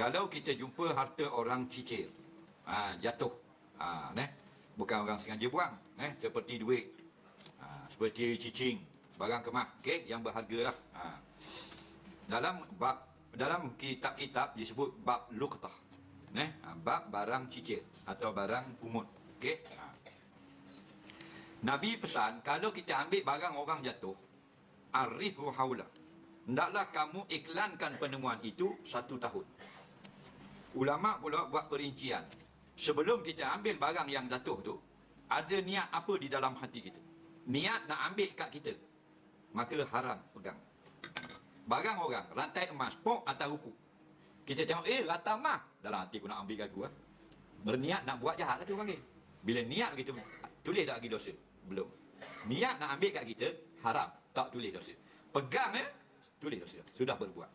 Kalau kita jumpa harta orang cicir, ha, jatuh, ha, ne? bukan orang sengaja buang, ne? seperti duit, ha, seperti cicing, barang kemah, okay? yang berharga lah. Ha. Dalam bab dalam kitab-kitab disebut bab luqtah. Ne? Ha, bab barang cicir atau barang umut. Okey. Ha. Nabi pesan kalau kita ambil barang orang jatuh, arifu haula. Hendaklah kamu iklankan penemuan itu satu tahun. Ulama pula buat perincian. Sebelum kita ambil barang yang jatuh tu, ada niat apa di dalam hati kita? Niat nak ambil kat kita. Maka haram pegang. Barang orang, rantai emas, pok atau rupu. Kita tengok, eh rantai emas. Dalam hati aku nak ambil gagu. Eh. Berniat nak buat jahat lah tu panggil. Bila niat kita, tulis tak lagi dosa? Belum. Niat nak ambil kat kita, haram. Tak tulis dosa. Pegang eh, tulis dosa. Sudah berbuat.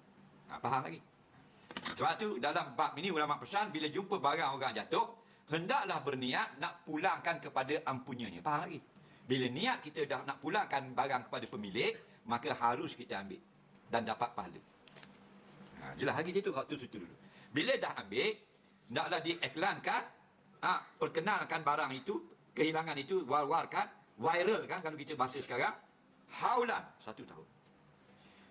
Ha, faham lagi? Sebab tu dalam bab ini ulama pesan bila jumpa barang orang jatuh, hendaklah berniat nak pulangkan kepada ampunyanya. Faham lagi? Bila niat kita dah nak pulangkan barang kepada pemilik, maka harus kita ambil dan dapat pahala. Ha, jelas lagi situ waktu situ dulu. Bila dah ambil, hendaklah diiklankan, ha, perkenalkan barang itu, kehilangan itu, war-warkan, viral kan kalau kita bahasa sekarang, haulan satu tahun.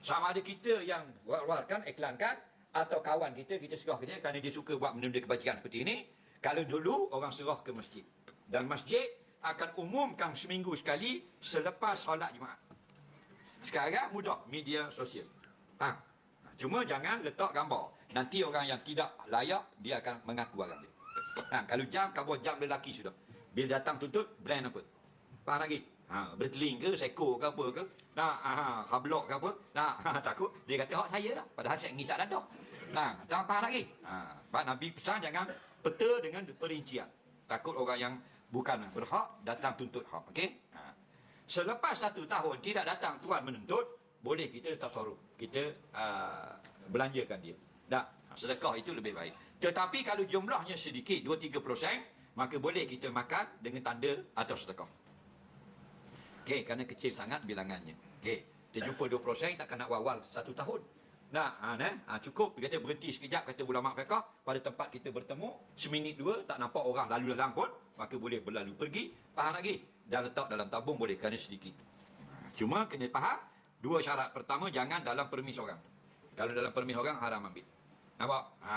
Sama ada kita yang war-warkan, iklankan, atau kawan kita, kita serah ke dia kerana dia suka buat benda-benda kebajikan seperti ini. Kalau dulu, orang serah ke masjid. Dan masjid akan umumkan seminggu sekali selepas solat Jumaat. Sekarang mudah, media sosial. Ha. Cuma jangan letak gambar. Nanti orang yang tidak layak, dia akan mengaku barang dia. Ha. Kalau jam, kau jam lelaki sudah. Bila datang tuntut, brand apa? Faham lagi? Ha, berteling ke, seko ke apa ke? Nah, ha, hablok ke apa? Nah, ha, takut dia kata hak saya lah. Padahal saya ngisap dadah. Nah, tak faham lagi? Ha, sebab Nabi pesan jangan peta dengan perincian. Takut orang yang bukan berhak datang tuntut hak. Okey? Ha. Selepas satu tahun tidak datang tuan menuntut, boleh kita tasarruf. Kita uh, belanjakan dia. Dah, sedekah itu lebih baik. Tetapi kalau jumlahnya sedikit, 2-3%, maka boleh kita makan dengan tanda atau sedekah. Okey, kerana kecil sangat bilangannya. Okey, kita jumpa 2% takkan nak wawal satu tahun. Nah, ha, nah, ha, cukup. Kita berhenti sekejap kata ulama fiqh pada tempat kita bertemu seminit dua tak nampak orang lalu lalang pun maka boleh berlalu pergi faham lagi? Dan letak dalam tabung boleh kerana sedikit. Cuma kena faham dua syarat pertama jangan dalam permis orang. Kalau dalam permis orang haram ambil nampak? Ha,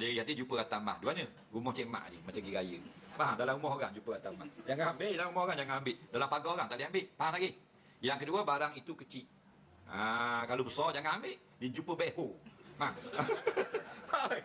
dia hati jumpa rata mah di mana? Rumah cik mak ni macam raya. Faham? Dalam rumah orang jumpa mah jangan ambil dalam rumah orang jangan ambil. Dalam pagar orang tak boleh ambil. Faham lagi? Yang kedua barang itu kecil. Ha, kalau besar jangan ambil. Dia jumpa beho. Ha.